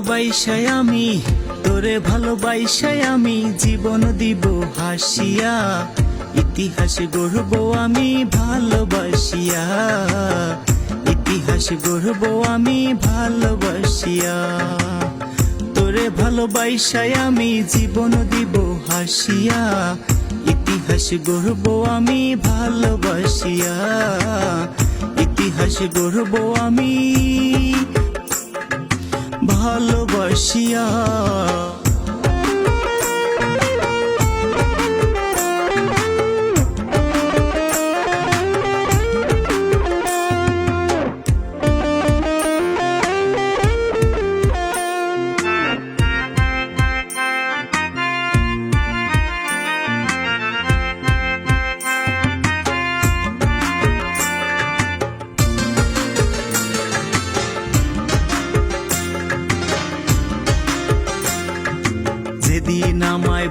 তোরে ভালোবাসায় আমি, তোরে ভালোবাসায় আমি জীবন দিব হাসিয়া। ইতিহাস গড়ব আমি ভালোবাসিয়া। ইতিহাস গড়ব আমি ভালোবাসিয়া। তোরে ভালোবাসায় আমি জীবন দিব হাসিয়া। ইতিহাস গড়ব আমি ভালোবাসিয়া। ইতিহাস গড়ব আমি ভালোবাসিয়া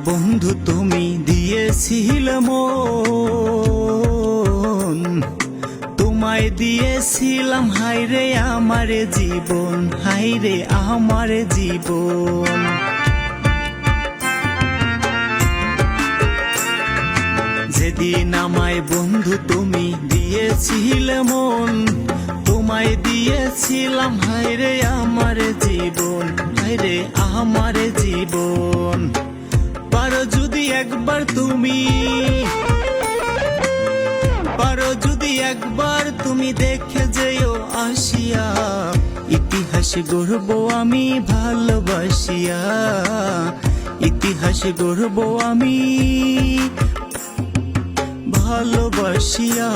বন্ধু, তুমি দিয়েছিল মন। তোমায় দিয়েছিলাম হাইরে আমার জীবন হাইরে আমার জীবন। যেদিন আমায় বন্ধু, তুমি দিয়েছিল মন। তোমায় দিয়েছিলাম হাইরে আমার জীবন হাইরে আমার জীবন। একবার তুমি। পারো যদি একবার তুমি দেখে যেও আসিয়া। ইতিহাস গড়ব আমি ভালোবাসিয়া। ইতিহাস গড়ব আমি ভালোবাসিয়া।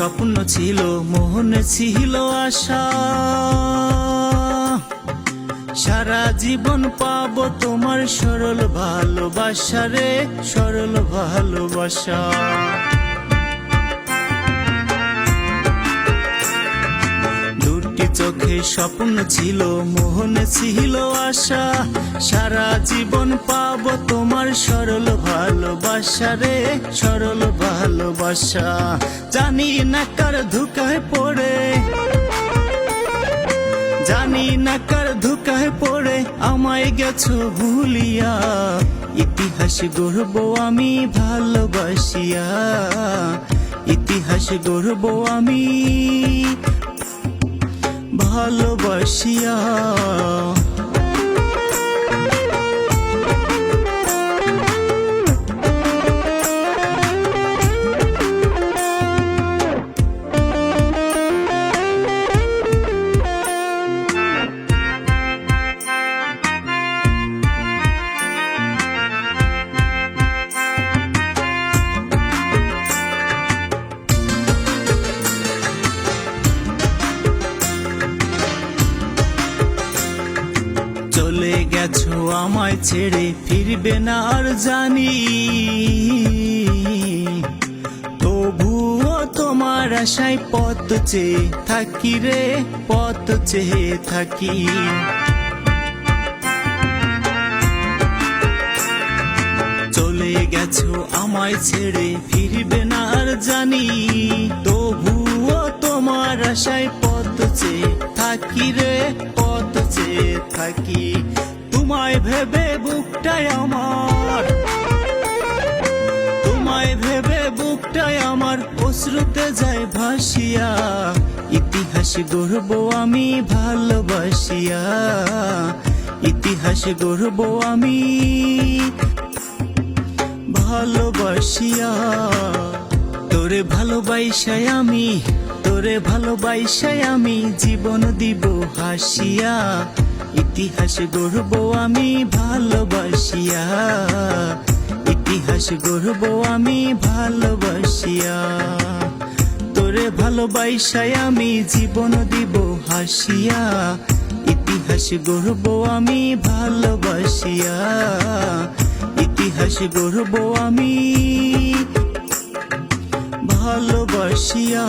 স্বপ্ন ছিল মোহনে ছিল আশা। সারা জীবন পাব তোমার সরল ভালোবাসা রে সরল ভালোবাসা। চোখে স্বপ্ন ছিল, মোহন ছিল আশা। সারা জীবন পাবো তোমার সরল ভালোবাসা রে, সরল ভালোবাসা। জানি না কার ধুকায় পড়ে। জানি না কার ধুকায় পড়ে, আমায় গেছো ভুলিয়া। ইতিহাস গড়ব আমি ভালোবাসিয়া। ইতিহাস গড়ব আমি ভালোবাসিয়া। আমায় ছেড়ে ফিরবে না আর জানি। তবুও তোমার আশায় পথ চেয়ে থাকি রে, পথ চেয়ে থাকি। চলে গেছো আমায় ছেড়ে ফিরবে না আর জানি। তবুও তোমার আশায় পথ চেয়ে থাকি রে, পথ চেয়ে থাকি। তোমায় ভেবে বুকটাই আমার। তোমায় ভেবে বুকটায় আমার, অশ্রুতে যায় ভাসিয়া। ইতিহাস গড়ব আমি ভালোবাসিয়া। ইতিহাস গড়ব আমি ভালোবাসিয়া। তোরে ভালোবাসায় আমি, তোরে ভালোবাসায় আমি জীবন দিব হাসিয়া। ইতিহাস গড়ব আমি ভালোবাসিয়া। ইতিহাস গড়ব আমি ভালোবাসিয়া। তোরে ভালো ভালোবাসায় আমি জীবন দিব হাসিয়া। ইতিহাস গর্ব আমি ভালোবাসিয়া। ইতিহাস গর্ব আমি ভালোবাসিয়া।